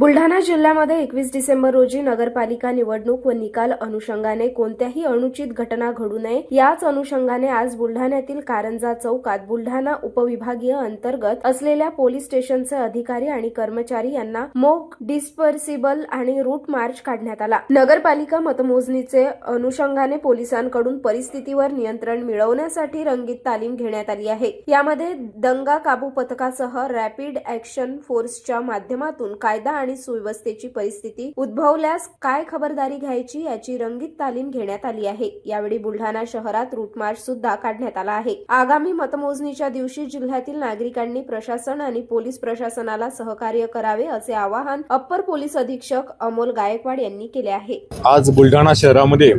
बुलढाणा जिल्ह्यामध्ये एकवीस डिसेंबर रोजी नगरपालिका निवडणूक व निकाल अनुषंगाने कोणत्याही अनुचित घटना घडू नये याच अनुषंगाने आज बुलढाण्यातील कारंजा चौकात बुलढाणा उपविभागीय अंतर्गत असलेल्या पोलीस स्टेशनचे अधिकारी आणि कर्मचारी यांना मोक डिस्पर्सिबल आणि रूट मार्च काढण्यात आला. नगरपालिका मतमोजणीचे अनुषंगाने पोलिसांकडून परिस्थितीवर नियंत्रण मिळवण्यासाठी रंगीत तालीम घेण्यात आली आहे. यामध्ये दंगा काबू पथकासह रॅपिड ऍक्शन फोर्सच्या माध्यमातून कायदा आणि सुव्यवस्थेची परिस्थिती उद्भवल्यास काय खबरदारी घ्यायची याची रंगीत तालीम घेण्यात आली आहे. यावेळी बुलढाणा शहरात रूट मार्च सुद्धा काढण्यात आला आहे. आगामी मतमोजणीच्या दिवशी जिल्ह्यातील नागरिकांनी प्रशासन आणि पोलीस प्रशासनाला सहकार्य करावे असे आवाहन अप्पर पोलीस अधीक्षक अमोल गायकवाड यांनी केले आहे. आज बुलढाणा शहरामध्ये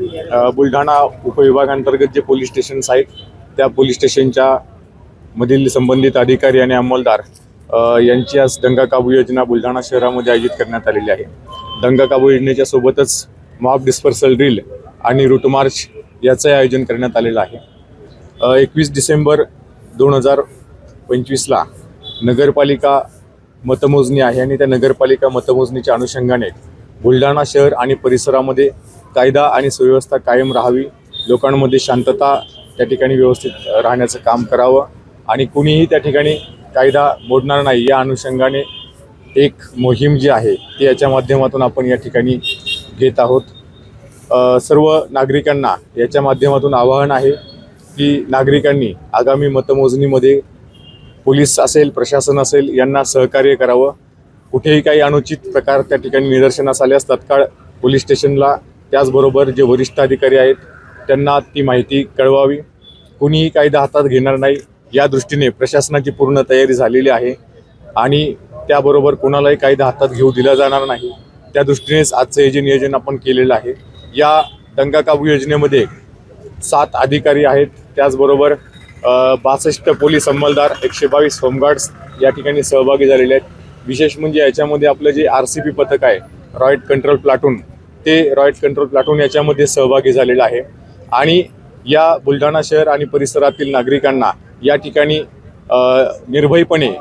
बुलढाणा उपविभागांतर्गत जे पोलीस स्टेशन्स आहेत त्या पोलीस स्टेशनच्या मधील संबंधित अधिकारी आणि अंमलदार यांची आज दंगा काबू योजना बुलढाणा शहरामध्ये आयोजित करण्यात आलेली आहे. दंगा काबू योजनेच्या सोबतच मॉब डिस्पर्सल ड्रिल आणि रूट मार्च याचंही आयोजन करण्यात आलेलं आहे. एकवीस डिसेंबर दोन हजार पंचवीसला नगरपालिका मतमोजणी आहे आणि त्या नगरपालिका मतमोजणीच्या अनुषंगाने बुलढाणा शहर आणि परिसरामध्ये कायदा आणि सुव्यवस्था कायम राहावी लोकांमध्ये शांतता त्या ठिकाणी व्यवस्थित राहण्याचं काम करावं आणि कुणीही त्या ठिकाणी कायदा मोडणार नाही. या अनुषंगाने एक मोहीम जी आहे ती याच्या माध्यमातून आपण या ठिकाणी घेत आहोत. सर्व नागरिकांना याच्या माध्यमातून आवाहन आहे की नागरिकांनी आगामी मतमोजणीमध्ये पोलीस असेल प्रशासन असेल यांना सहकार्य करावं. कुठेही काही अनुचित प्रकार त्या ठिकाणी निदर्शनास आल्यास तत्काळ पोलीस स्टेशनला त्याचबरोबर जे वरिष्ठ अधिकारी आहेत त्यांना ती माहिती कळवावी. कुणीही कायदा हातात घेणार नाही. या दृष्टीने प्रशासनाची पूर्ण तयारी झालेली आहे आणि त्याबरोबर कोणालाही कायदा हातात घेऊ दिला जाणार नाही. त्या दृष्टीनेच आजचं हे जे नियोजन आपण केलेलं आहे या दंगा काबू योजनेमध्ये सात अधिकारी आहेत. त्याचबरोबर बासष्ट पोलीस अंमलदार एकशे बावीस होमगार्ड्स या ठिकाणी सहभागी झालेले आहेत. विशेष म्हणजे याच्यामध्ये आपलं जे आर सी पी पथक आहे रॉयट कंट्रोल प्लाटून ते रॉयट कंट्रोल प्लाटून याच्यामध्ये सहभागी झालेलं आहे. आणि या बुलढाणा शहर आणि परिसरातील नागरिकांना या ठिकाणी निर्भयपणे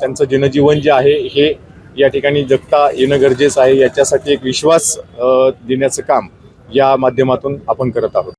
त्यांचं जनजीवन जे आहे हे या ठिकाणी जगता येणं गरजेचं आहे. याच्यासाठी एक विश्वास देण्याचं काम या माध्यमातून आपण करत आहोत.